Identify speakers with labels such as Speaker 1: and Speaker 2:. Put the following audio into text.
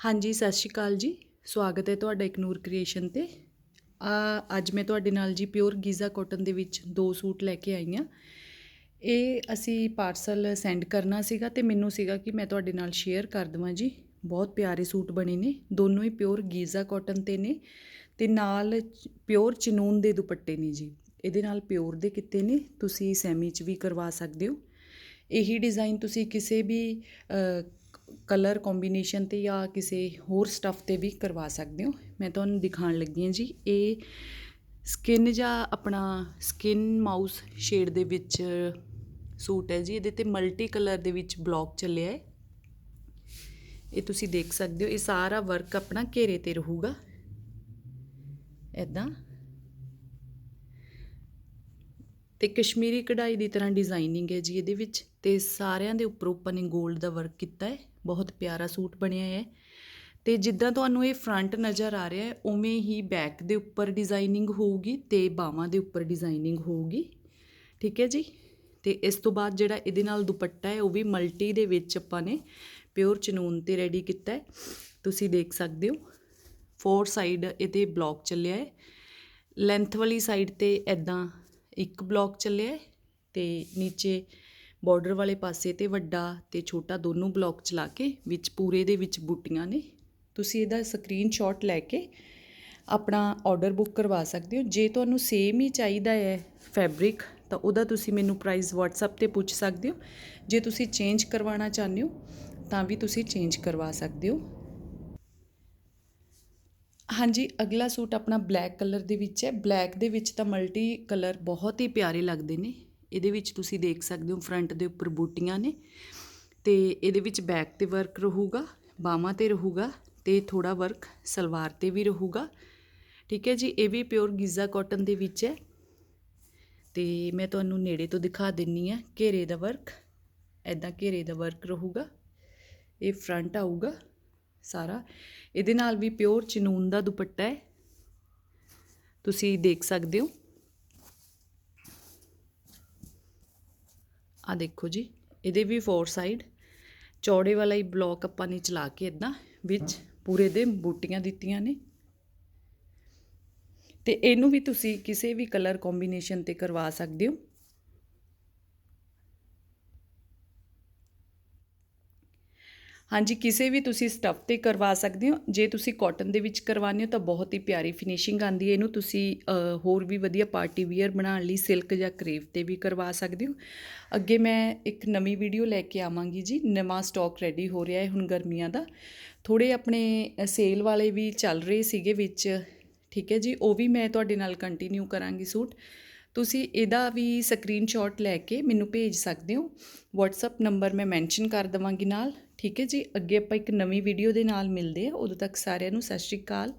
Speaker 1: ਹਾਂਜੀ, ਸਤਿ ਸ਼੍ਰੀ ਅਕਾਲ ਜੀ। ਸਵਾਗਤ ਹੈ ਤੁਹਾਡਾ ਇਕਨੂਰ ਕ੍ਰੀਏਸ਼ਨ ਤੇ। ਆ, ਅੱਜ ਮੈਂ ਤੁਹਾਡੇ ਨਾਲ ਜੀ ਪਿਓਰ ਗੀਜ਼ਾ ਕਾਟਨ ਦੇ ਵਿੱਚ ਦੋ ਸੂਟ ਲੈ ਕੇ ਆਈ ਹਾਂ। ਇਹ ਅਸੀਂ ਪਾਰਸਲ ਸੈਂਡ ਕਰਨਾ ਸੀਗਾ ਤੇ ਮੈਨੂੰ ਸੀਗਾ ਕਿ ਮੈਂ ਤੁਹਾਡੇ ਨਾਲ ਸ਼ੇਅਰ ਕਰ ਦਵਾਂ ਜੀ। ਬਹੁਤ ਪਿਆਰੇ ਸੂਟ ਬਣੇ ਨੇ। ਦੋਨੋਂ ਹੀ ਪਿਓਰ ਗੀਜ਼ਾ ਕਾਟਨ ਤੇ ਨੇ ਤੇ ਨਾਲ ਪਿਓਰ ਚਨੂਨ ਦੇ ਦੁਪੱਟੇ ਨੇ ਜੀ। ਇਹਦੇ ਨਾਲ ਪਿਓਰ ਦੇ ਕਿਤੇ ਨੇ। ਤੁਸੀਂ ਸੈਮੀ ਚ ਵੀ ਕਰਵਾ ਸਕਦੇ ਹੋ। ਇਹੀ ਡਿਜ਼ਾਈਨ ਤੁਸੀਂ ਕਿਸੇ ਵੀ ਕਲਰ ਕੋਂਬੀਨੇਸ਼ਨ ਤੇ ਜਾਂ ਕਿਸੇ ਹੋਰ ਸਟੱਫ ਤੇ ਵੀ ਕਰਵਾ ਸਕਦੇ ਹੋ। ਮੈਂ ਤੁਹਾਨੂੰ ਦਿਖਾਉਣ ਲੱਗੀ ਹਾਂ ਜੀ, ਇਹ ਸਕਿਨ ਜਾਂ ਆਪਣਾ ਸਕਿਨ ਮਾਊਸ ਸ਼ੇਡ ਦੇ ਵਿੱਚ ਸੂਟ ਹੈ ਜੀ, ਇਹਦੇ ਤੇ ਮਲਟੀ ਕਲਰ ਦੇ ਵਿੱਚ ਬਲੌਕ ਚੱਲਿਆ ਹੈ। ਇਹ ਤੁਸੀਂ ਦੇਖ ਸਕਦੇ ਹੋ, ਇਹ ਸਾਰਾ ਵਰਕ ਆਪਣਾ ਘੇਰੇ ਤੇ ਰਹੂਗਾ। ਇਦਾਂ ਤੇ ਕਸ਼ਮੀਰੀ ਕਢਾਈ ਦੀ ਤਰ੍ਹਾਂ ਡਿਜ਼ਾਈਨਿੰਗ ਹੈ ਜੀ ਇਹਦੇ ਵਿੱਚ, ਤੇ ਸਾਰਿਆਂ ਦੇ ਉੱਪਰ ਉੱਪਰ ਨੇ 골ਡ ਦਾ ਵਰਕ ਕੀਤਾ ਹੈ। ਬਹੁਤ ਪਿਆਰਾ ਸੂਟ ਬਣਿਆ ਹੈ। ਤੇ ਜਿੱਦਾਂ ਤੁਹਾਨੂੰ ਇਹ ਫਰੰਟ ਨਜ਼ਰ ਆ ਰਿਹਾ ਹੈ, ਉਵੇਂ ਹੀ ਬੈਕ ਦੇ ਉੱਪਰ ਡਿਜ਼ਾਈਨਿੰਗ ਹੋਊਗੀ ਤੇ ਬਾਹਾਂ ਦੇ ਉੱਪਰ ਡਿਜ਼ਾਈਨਿੰਗ ਹੋਊਗੀ। ਠੀਕ ਹੈ ਜੀ? ਤੇ ਇਸ ਤੋਂ ਬਾਅਦ ਜਿਹੜਾ ਇਹਦੇ ਨਾਲ ਦੁਪੱਟਾ ਹੈ, ਉਹ ਵੀ ਮਲਟੀ ਦੇ ਵਿੱਚ ਆਪਾਂ ਨੇ ਪਿਓਰ ਚਨੂਨ ਤੇ ਰੈਡੀ ਕੀਤਾ ਹੈ। ਤੁਸੀਂ ਦੇਖ ਸਕਦੇ ਹੋ ਫੋਰ ਸਾਈਡ ਇਹਦੇ ਬਲੌਕ ਚੱਲਿਆ ਹੈ। ਲੈਂਥ ਵਾਲੀ ਸਾਈਡ ਤੇ ਐਦਾਂ ਇੱਕ ਬਲੌਕ ਚੱਲਿਆ ਹੈ ਤੇ ਨੀਚੇ ਬਾਰਡਰ ਵਾਲੇ ਪਾਸੇ ਤੇ ਵੱਡਾ ਤੇ ਛੋਟਾ ਦੋਨੋਂ ਬਲੌਕ ਚਲਾ ਕੇ ਵਿੱਚ ਪੂਰੇ ਦੇ ਵਿੱਚ ਬੂਟੀਆਂ ਨੇ। ਤੁਸੀਂ ਇਹਦਾ ਸਕਰੀਨਸ਼ਾਟ ਲੈ ਕੇ ਆਪਣਾ ਆਰਡਰ ਬੁੱਕ ਕਰਵਾ ਸਕਦੇ ਹੋ। ਜੇ ਤੁਹਾਨੂੰ ਸੇਮ ਹੀ ਚਾਹੀਦਾ ਹੈ ਫੈਬਰਿਕ ਤਾਂ ਉਹਦਾ ਤੁਸੀਂ ਮੈਨੂੰ ਪ੍ਰਾਈਸ WhatsApp ਤੇ ਪੁੱਛ ਸਕਦੇ ਹੋ। ਜੇ ਤੁਸੀਂ ਚੇਂਜ ਕਰਵਾਉਣਾ ਚਾਹੁੰਦੇ ਹੋ, ਤਾਂ ਵੀ ਤੁਸੀਂ ਚੇਂਜ ਕਰਵਾ ਸਕਦੇ ਹੋ। ਹਾਂਜੀ, ਅਗਲਾ ਸੂਟ ਆਪਣਾ ਬਲੈਕ ਕਲਰ ਦੇ ਵਿੱਚ ਹੈ। ਬਲੈਕ ਦੇ ਵਿੱਚ ਤਾਂ ਮਲਟੀ ਕਲਰ ਬਹੁਤ ਹੀ ਪਿਆਰੇ ਲੱਗਦੇ ਨੇ। ਇਹਦੇ ਵਿੱਚ ਤੁਸੀਂ ਦੇਖ ਸਕਦੇ ਹੋ ਫਰੰਟ ਦੇ ਉੱਪਰ ਬੂਟੀਆਂ ਨੇ ਤੇ ਇਹਦੇ ਵਿੱਚ ਬੈਕ ਤੇ ਵਰਕ ਰਹੂਗਾ, ਬਾਹਾਂ ਤੇ ਰਹੂਗਾ ਤੇ ਥੋੜਾ ਵਰਕ ਸਲਵਾਰ ਤੇ ਵੀ ਰਹੂਗਾ। ਠੀਕ ਹੈ ਜੀ, ਇਹ ਵੀ ਪਿਓਰ ਗੀਜ਼ਾ ਕਾਟਨ ਦੇ ਵਿੱਚ ਹੈ। ਤੇ ਮੈਂ ਤੁਹਾਨੂੰ ਨੇੜੇ ਤੋਂ ਦਿਖਾ ਦਿੰਨੀ ਆ ਘੇਰੇ ਦਾ ਵਰਕ ਐਦਾਂ ਘੇਰੇ ਦਾ ਵਰਕ ਰਹੂਗਾ। ਇਹ ਫਰੰਟ ਆਊਗਾ ਸਾਰਾ। ਇਹਦੇ ਨਾਲ ਵੀ ਪਿਓਰ ਚਨੂਨ ਦਾ ਦੁਪੱਟਾ ਹੈ। ਤੁਸੀਂ ਦੇਖ ਸਕਦੇ ਹੋ। ਆ ਦੇਖੋ ਜੀ, ਇਹਦੇ ਵੀ ਫੋਰ ਸਾਈਡ ਚੌੜੇ ਵਾਲਾ ਹੀ ਬਲੌਕ ਆਪਾਂ ਨੇ ਚਲਾ ਕੇ ਇਦਾਂ ਵਿੱਚ ਪੂਰੇ ਦੇ ਬੂਟੀਆਂ ਦਿੱਤੀਆਂ ਨੇ। ਤੇ ਇਹਨੂੰ ਵੀ ਤੁਸੀਂ ਕਿਸੇ ਵੀ ਕਲਰ ਕੰਬੀਨੇਸ਼ਨ ਤੇ ਕਰਵਾ ਸਕਦੇ ਹੋ। ਹਾਂਜੀ, ਕਿਸੇ ਵੀ ਤੁਸੀਂ ਸਟੱਫ ਤੇ ਕਰਵਾ ਸਕਦੇ ਹੋ। ਜੇ ਤੁਸੀਂ ਕਾਟਨ ਦੇ ਵਿੱਚ ਕਰਵਾਉਂਦੇ ਹੋ ਤਾਂ ਬਹੁਤ ਹੀ ਪਿਆਰੀ ਫਿਨਿਸ਼ਿੰਗ ਆਂਦੀ ਹੈ। ਇਹਨੂੰ ਤੁਸੀਂ ਹੋਰ ਵੀ ਵਧੀਆ ਪਾਰਟੀ ਵੇਅਰ ਬਣਾਉਣ ਲਈ ਸਿਲਕ ਜਾਂ ਕਰੇਵ ਤੇ ਵੀ ਕਰਵਾ ਸਕਦੇ ਹੋ। ਅੱਗੇ ਮੈਂ ਇੱਕ ਨਵੀਂ ਵੀਡੀਓ ਲੈ ਕੇ ਆਵਾਂਗੀ ਜੀ। ਨਵਾਂ ਸਟਾਕ ਰੈਡੀ ਹੋ ਰਿਹਾ ਹੈ ਹੁਣ ਗਰਮੀਆਂ ਦਾ। ਥੋੜੇ ਆਪਣੇ ਸੇਲ ਵਾਲੇ ਵੀ ਚੱਲ ਰਹੇ ਸੀਗੇ ਵਿੱਚ। ਠੀਕ ਹੈ ਜੀ? ਉਹ ਵੀ ਮੈਂ ਤੁਹਾਡੇ ਨਾਲ ਕੰਟੀਨਿਊ ਕਰਾਂਗੀ ਸੂਟ। ਤੁਸੀਂ ਇਹਦਾ ਵੀ ਸਕਰੀਨਸ਼ਾਟ ਲੈ ਕੇ ਮੈਨੂੰ ਭੇਜ ਸਕਦੇ ਹੋ। WhatsApp ਨੰਬਰ ਮੈਂ ਮੈਂਸ਼ਨ ਕਰ ਦਵਾਂਗੀ ਨਾਲ। ਠੀਕ ਹੈ ਜੀ? ਅੱਗੇ ਆਪਾਂ ਇੱਕ ਨਵੀਂ ਵੀਡੀਓ ਦੇ ਨਾਲ ਮਿਲਦੇ ਆ ਉਦੋਂ ਤੱਕ ਸਾਰਿਆਂ ਨੂੰ ਸਤਿ ਸ਼੍ਰੀ ਅਕਾਲ।